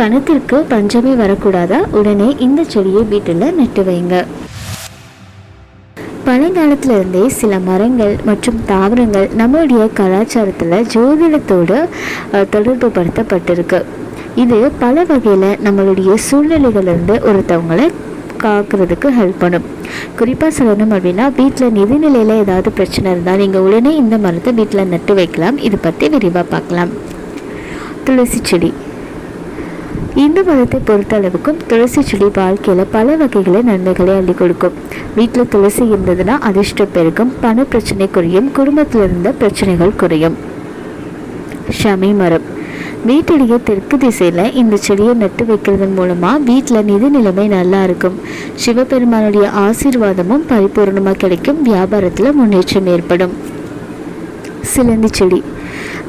பணத்திற்கு பஞ்சமே வரக்கூடாதா? உடனே இந்த செடியை வீட்டில் நட்டு வைங்க. பழங்காலத்திலிருந்தே சில மரங்கள் மற்றும் தாவரங்கள் நம்மளுடைய கலாச்சாரத்தில் ஜோதிடத்தோடு தொடர்பு படுத்தப்பட்டிருக்கு இது பல வகையில் நம்மளுடைய சூழ்நிலைகளிலிருந்து ஒருத்தவங்களை காக்கிறதுக்கு ஹெல்ப் பண்ணும். குறிப்பாக சொல்லணும் அப்படின்னா வீட்டில் நிதிநிலையில் ஏதாவது பிரச்சனை இருந்தால் நீங்கள் உடனே இந்த மரத்தை வீட்டில் நட்டு வைக்கலாம். இது பற்றி விரிவாக பார்க்கலாம். துளசி செடி இந்து மதத்தை பொறுத்த அளவுக்கும் துளசி செடி வாழ்க்கையில் பல வகைகளை நன்மைகளை அள்ளி கொடுக்கும். வீட்டில் துளசி இருந்ததுன்னா அதிர்ஷ்டம் பெருகும் பண பிரச்சனை குறையும் குடும்பத்தில் இருந்த பிரச்சனைகள் குறையும். ஷமி மரம். வீட்டிலேயே தெற்கு திசையில் இந்த செடியை நட்டு வைக்கிறதன் மூலமாக வீட்டில் நிதி நிலைமை நல்லா இருக்கும். சிவபெருமானுடைய ஆசீர்வாதமும் பரிபூர்ணமாக கிடைக்கும் வியாபாரத்தில் முன்னேற்றம் ஏற்படும். சிலந்தி செடி.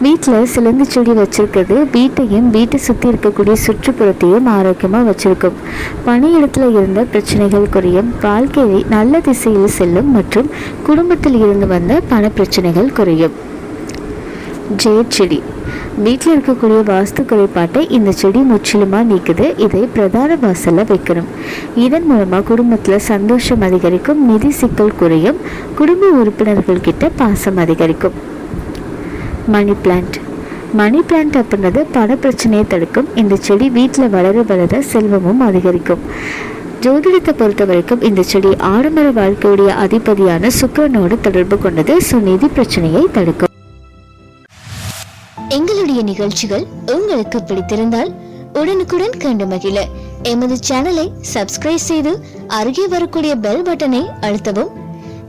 வீட்டில் சிலந்தி செடி வச்சிருக்கிறது வீட்டையும் வீட்டை சுற்றி இருக்கக்கூடிய சுற்றுப்புறத்தையும் ஆரோக்கியமாக வச்சுருக்கும். பணியிடத்தில் இருந்த பிரச்சனைகள் குறையும் வாழ்க்கையை நல்ல திசையில் செல்லும் மற்றும் குடும்பத்தில் இருந்து வந்த பண பிரச்சனைகள் குறையும் ஜெயட் செடி. வீட்டில் இருக்கக்கூடிய வாஸ்து குறைபாட்டை இந்த செடி முற்றிலுமாக நீக்குது இதை பிரதான வாசலில் வைக்கணும். இதன் மூலமாக குடும்பத்தில் சந்தோஷம் அதிகரிக்கும் நிதி சிக்கல் குறையும் குடும்ப உறுப்பினர்கள் கிட்ட பாசம் அதிகரிக்கும். மணி பிளான்ட் மணி பிளான்ட் அப்படின்றது பண பிரச்சனையை தடுக்கும். இந்த செடி வீட்டில் வளர வளர செல்வமும் அதிகரிக்கும். ஜோதிடத்தை பொறுத்த வரைக்கும் இந்த செடி ஆடம்பர வாழ்க்கையுடைய அதிபதியான சுக்கரனோடு தொடர்பு கொண்டது ஸோ நிதி பிரச்சனையை தடுக்கும். எங்களுடைய நிகழ்ச்சிகள் உங்களுக்கு பிடித்திருந்தால் உடனுக்குடன் கண்டு மகிழ. எமது சேனலை சப்ஸ்கிரைப் செய்து அருகே வரக்கூடிய பெல் பட்டனை அழுத்தவும்.